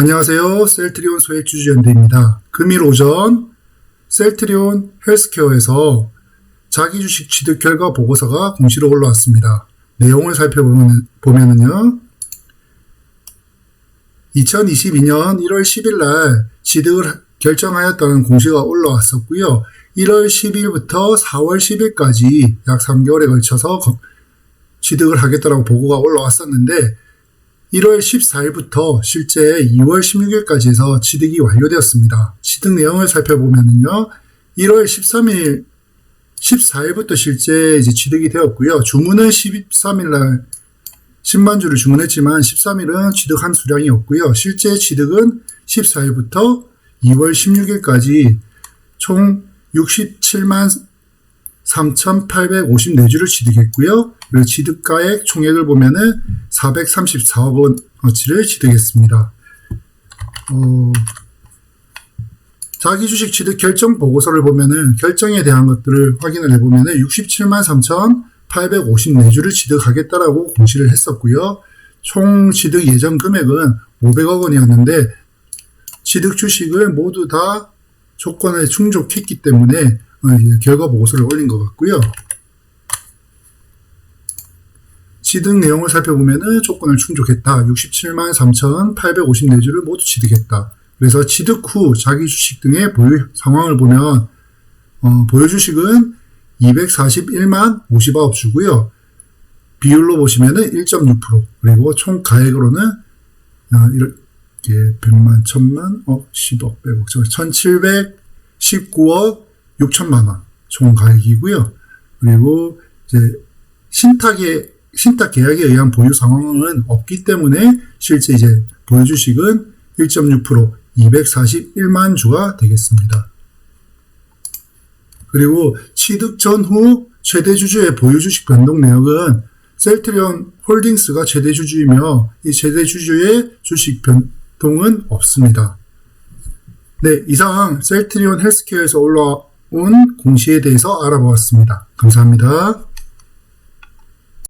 안녕하세요. 셀트리온 소액 주주연대입니다. 금일 오전 셀트리온 헬스케어에서 자기 주식 취득 결과 보고서가 공시로 올라왔습니다. 내용을 살펴보면은요. 2022년 1월 10일 날 취득을 결정하였다는 공시가 올라왔었고요. 1월 10일부터 4월 10일까지 약 3개월에 걸쳐서 거- 취득을 하겠다라고 보고가 올라왔었는데 1월 14일부터 실제 2월 16일까지 해서 취득이 완료되었습니다. 취득 내용을 살펴보면은요. 1월 13일 14일부터 실제 이제 취득이 되었고요. 주문은 13일 날 10만 주를 주문했지만 13일은 취득한 수량이 없고요. 실제 취득은 14일부터 2월 16일까지 총 67만 3,854주를 취득했고요. 그리고 취득가액 총액을 보면은 434억 원어치를 취득했습니다. 어, 자기 주식 취득 결정 보고서를 보면은 결정에 대한 것들을 확인을 해보면은 67만 3,854주를 취득하겠다라고 공시를 했었고요. 총 취득 예정 금액은 500억 원이었는데 취득 주식을 모두 다 조건에 충족했기 때문에 결과 보고서를 올린 것 같고요. 취득 내용을 살펴보면은 조건을 충족했다. 67만 3,854주를 모두 취득했다. 그래서 취득 후 자기 주식 등의 보유 상황을 보면 어, 보유 주식은 241만 59억 주고요. 비율로 보시면은 1.6% 그리고 총 가액으로는 어, 이렇게 100만, 1000만, 어, 10억, 100억, 1719억 6천만 원 총 가액이고요. 그리고 이제 신탁에 신탁 계약에 의한 보유 상황은 없기 때문에 실제 이제 보유 주식은 1.6% 241만 주가 되겠습니다. 그리고 취득 전후 최대 주주의 보유 주식 변동 내역은 셀트리온 홀딩스가 최대 주주이며 이 최대 주주의 주식 변동은 없습니다. 네, 이상 셀트리온 헬스케어에서 올라 온 공시에 대해서 알아보았습니다. 감사합니다.